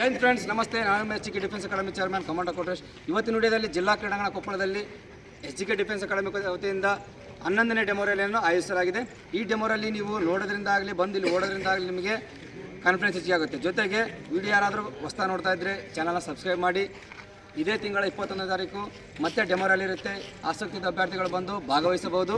Jain friends, ನಮಸ್ತೆ. ನಾನು H K defence academy chairman commander Kotesh. ಇವತ್ತಿನ ಉಡಿಯದಲ್ಲಿ ಜಿಲ್ಲಾ ಕ್ರೀಡಾಂಗಣ ಕೊಪ್ಪಳದಲ್ಲಿ ಎಚ್ ಕೆ ಡಿಫೆನ್ಸ್ ಅಕಾಡೆಮಿ ವತಿಯಿಂದ ಹನ್ನೊಂದನೇ ಡೆಮೋ ರ್ಯಾಲಿಯನ್ನು ಆಯೋಜಿಸಲಾಗಿದೆ. ಈ ಡೆಮೋ ನೀವು ನೋಡೋದ್ರಿಂದ ಆಗಲಿ ಬಂದು ಇಲ್ಲಿ ಓಡೋದ್ರಿಂದ ಆಗಲಿ ನಿಮಗೆ ಕಾನ್ಫಿಡೆನ್ಸ್ ಹೆಚ್ಚಿಗೆ ಜೊತೆಗೆ ವಿಡಿಯೋ ಯಾರಾದರೂ ಹೊಸ್ತಾ ನೋಡ್ತಾ ಇದ್ದರೆ ಚಾನಲ್ನ ಸಬ್ಸ್ಕ್ರೈಬ್ ಮಾಡಿ. ಇದೇ ತಿಂಗಳ ಇಪ್ಪತ್ತೊಂದನೇ ತಾರೀಕು ಮತ್ತೆ ಡೆಮೋ ರ್ಯಾಲಿ ಇರುತ್ತೆ. ಆಸಕ್ತಿದ ಅಭ್ಯರ್ಥಿಗಳು ಬಂದು ಭಾಗವಹಿಸಬಹುದು.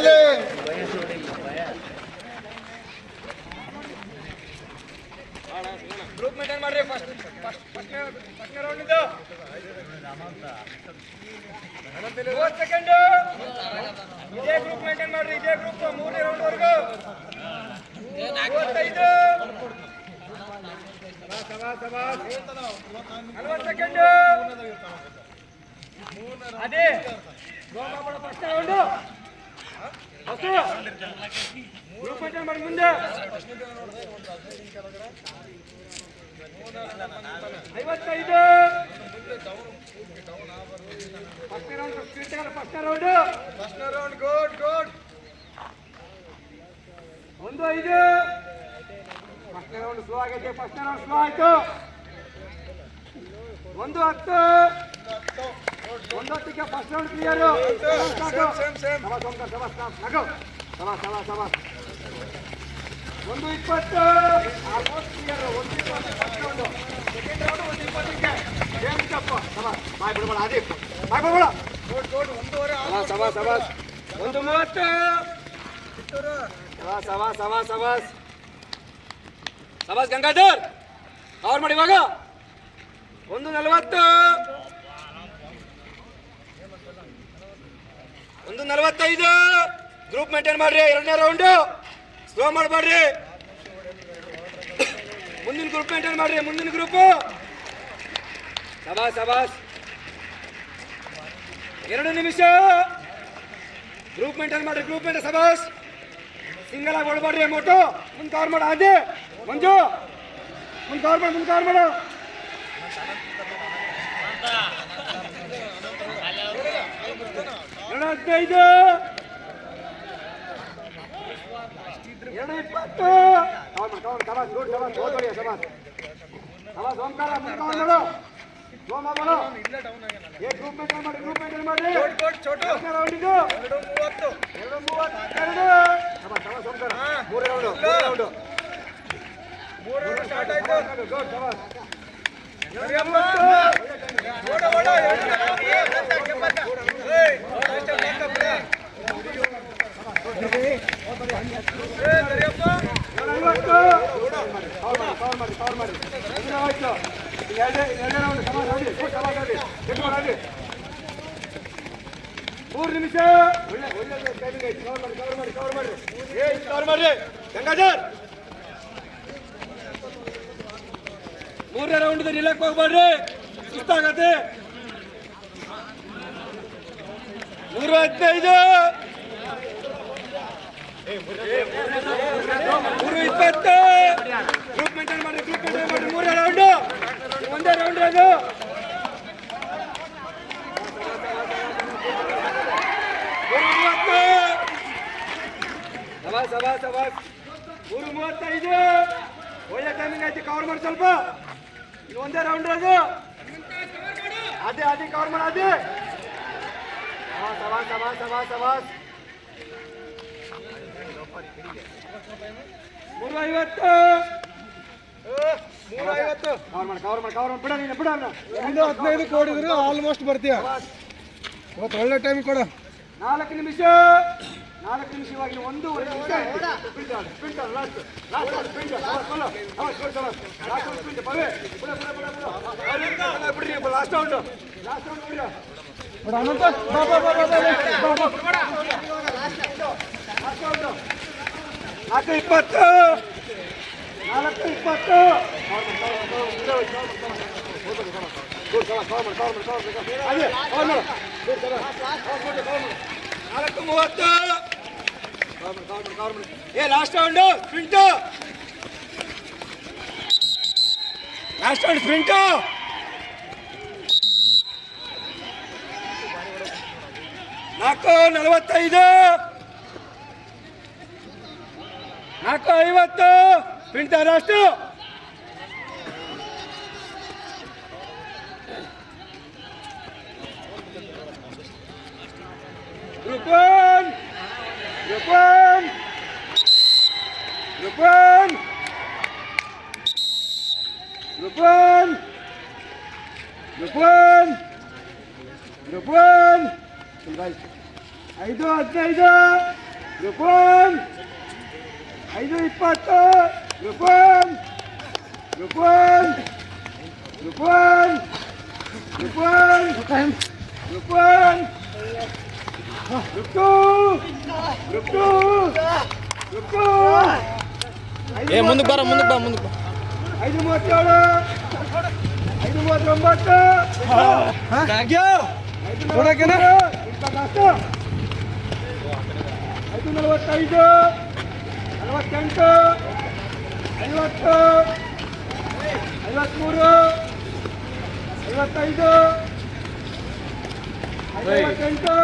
ಗ್ರೂಪ್ ಮೂವತ್ತು ಸೆಕೆಂಡ್ ಗ್ರೂಪ್ ಮೇಂಟೈನ್ ಮಾಡ್ರಿ ಗ್ರೂಪ್ ಮೂರನೇ ರೌಂಡ್ ವರ್ಗು ಮೂವತ್ತೈದು ನಲವತ್ತು ಸೆಕೆಂಡ್ ಅದೇ ಫಸ್ಟ್ ರೌಂಡು ಗ್ರೂಪ್ ಮುಂದೆ ಐವತ್ತೈದು first round first round first round good good ಒಂದು ಐದು ಫಸ್ಟ್ ರೌಂಡ್ ಸ್ಲೋ ಆಗೈತೆ ಫಸ್ಟ್ ರೌಂಡ್ ಸ್ಲೋ ಆಯ್ತು ಒಂದು ಹತ್ತು ಒಂದು ಹತ್ತಿಗೆ ಫಸ್ಟ್ ರೌಂಡ್ ಕ್ಲಿಯರ್ ಒಂದು ಇಪ್ಪತ್ತು. ಆಲ್ಮೋಸ್ಟ್ ಕ್ಲಿಯರ್ ಒಂದು ಇಪ್ಪತ್ತು ಫಸ್ಟ್ ರೌಂಡು ಸೆಕೆಂಡ್ ರೌಂಡ್ ಒಂದು ಇಪ್ಪತ್ತಕ್ಕೆ. ಸೇಮ್ ಕಪ್ಪ ಸಬಾಸ್ ಬಾಯ್ ಬಿಡಬೇಡ ಅದೇ ಬಾಯ್ ಬಿಡಬೇಡ. ಸಬಾಸ್ ಸಬಾಸ್ ಸಬಾಸ್ ಒಂದು ಮೂವತ್ತು. ಸಬಾಸ್ ಗಂಗಾಧರ್. ಕವರ್ ಮಾಡಿ ಇವಾಗ. ಒಂದು ನಲವತ್ತು. ಒಂದು ನಲವತ್ತೈದು. ಗ್ರೂಪ್ ಮೇಂಟೈನ್ ಮಾಡ್ರಿ ಎರಡನೇ ರೌಂಡು ಸ್ಲೋ ಮಾಡಬೇಡ್ರಿ ಮುಂದಿನ ಗ್ರೂಪ್ ಮೇಂಟೈನ್ ಮಾಡ್ರಿ, ಮುಂದಿನ ಗ್ರೂಪು ಸಬಾಸ್ ಸಬಾಸ್ ಎರಡು ನಿಮಿಷ. ಗ್ರೂಪ್ ಮೇಂಟೈನ್ ಮಾಡ್ರಿ ಗ್ರೂಪ್ ಮೇಂಟೈನ್ ಸಬಾಸ್ ಸಿಂಗಲ್ ಆಗಿ ಹೊಡ್ಬೇಡ್ರಿ ಮೋಟು ಮುಂದೆ ಕವರ್ ಮಾಡು ಅದೇ ಮಂಜು. ಮುಂದೆ ಕವರ್ ಮಾಡು, ಮುಂದೆ ಕವರ್ ಹದಿನೈದು. ಎರಡು ಇಪ್ಪತ್ತು ಸಬಾಸ್ ಗುಡ್ ಹೋದ್ ಹೊಡಿಯ ಸಬಾಸ್ ಸಬಾಸ್ ಓಂಕಾರ ಮುಂದೆ ಸೋಮ ಮಾಡು ಏ ಗ್ರೂಪ್ ಮೇಂಟೈನ್ ಮಾಡಿ ಗ್ರೂಪ್ ಮೇಂಟೈನ್ ಮಾಡಿ. ಎರಡನೇ ರೌಂಡ್ ಇದು? ಎರಡು ಮೂವತ್ತು. ಎರಡು ಮೂವತ್ತೆರಡು ಸಬಾಸ್ ಸಬಾಸ್ ಓಂಕಾರ. ಮೂರೇ ರೌಂಡು ಮೂರೇ ರೌಂಡು ಮೂರು ರೌಂಡ್ ಸ್ಟಾರ್ಟ್ ಆಯ್ತು. ಗುಡ್ ಎರಡು ಎಂಬತ್ತು ಮೂರು ನಿಮಿಷ ಒಳ್ಳೆ ಒಳ್ಳೆ ಟೈಮಿಂಗ್ ಐತಿ ಕವರ್ ಮಾಡಿ ಕವರ್ ಮಾಡಿ ಕವರ್ ಮಾಡಿ ಏ ಮಾಡ್ರಿ ಗಂಗಾಧರ್ ಮೂರನೇ ರೌಂಡ್ ನಿಲ್ಲಕ್ ಹೋಗ್ಬೇಡ್ರಿ ಸುಸ್ತಾಗತ್ತೆ ಮೂರು ಹದಿನೈದು ಮೂರು ಇಪ್ಪತ್ತು ಒಂದೇ ರೌಂಡ್ ಅದು ಮೂರು ಮೂವತ್ತು ಸಬಾಸ್ ಸಬಾಸ್ ಸಬಾಸ್ ಮೂರು ಮೂವತ್ತೈದು ಒಳ್ಳೆ ಟೈಮಿಂಗ್ ಐತಿ ಕವರ್ ಮಾಡಿ ಸ್ವಲ್ಪ ಇದು ಒಂದೇ ರೌಂಡ್ ಅದು ಅದೇ ಅದೇ ಕವರ್ ಮಾಡಿ ಅದೇ ಸಬಾಸ್ ಸಬಾಸ್ ಸಬಾಸ್ ಸಬಾಸ್ ಸಬಾಸ್ ಮೂರು ಐವತ್ತು ಒಂದು ಹದಿನೈದು ಕೋಡಿದ್ರು ಆಲ್ಮೋಸ್ಟ್ ಬರ್ತೀಯ. ಇವತ್ತು ಒಳ್ಳೆ ಟೈಮ್ ಕೊಡ. ನಾಲ್ಕು ನಿಮಿಷ. ನಾಲ್ಕು ನಿಮಿಷ ಇವಾಗ ಲಾಸ್ಟ್ ಲಾಸ್ಟ್. ಲಾಸ್ಟ್ ಒಂದು. ಬಿಡ್ರಿ, ಲಾಸ್ಟ್ ರೌಂಡ್ ಲಾಸ್ಟ್ ಅನಂತ. ಬಾ ಬಾ ಬಾ ಬಾ ಬಾ ನಾಲ್ಕು ಇಪ್ಪತ್ತು. ನಾಲ್ಕು ಇಪ್ಪತ್ತು ಗುಡ್ ಕವರ್ ಕವರ್ ಮಾಡಿ ಕವರ್ ಮಾಡಿ ಕವರ್ ಮಾಡಿ ಅದೇ ಕವರ್ ಮಾಡು ಗುಡ್ ಕವರ್ ಕವರ್ ಮಾಡಿ ಕವರ್ ಮಾಡಿ ನಾಲ್ಕು ಮೂವತ್ತು ಕವರ್ ಮಾಡಿ ಕವರ್ ಮಾಡಿ ಕವರ್ ಮಾಡಿ ಏ last round sprint last round sprint ನಾಲ್ಕು ನಲವತ್ತೈದು ನಾಲ್ಕು ಐವತ್ತು ಸ್ಪ್ರಿಂಟ್ ಅಷ್ಟು Group one. Group one. Group one. Group one. Group one. Group one. ಐದು ಹದಿನೈದು ಗ್ರೂಪ್ ಒನ್ ಐದು ಇಪ್ಪತ್ತು Group one group one group one group one group one group two group two group two ಏ ಮುಂದಕ್ಕೆ ಬರ ಮುಂದಕ್ಕೆ ಬಾ ಮುಂದಕ್ಕೆ ಬಾ ಐದು ಮೂವತ್ತೇಳು ಐದು ಮೂವತ್ತೊಂಬತ್ತು ಐದು ನೋಡಕ್ಕೇನ? ಇಪ್ಪತ್ನಾಲ್ಕು ಐದು ನಲವತ್ತೈದು ನಲವತ್ತೆಂಟು ಐವತ್ತು ಐವತ್ಮೂರು ಐವತ್ತೈದು ಐವತ್ತೆಂಟು.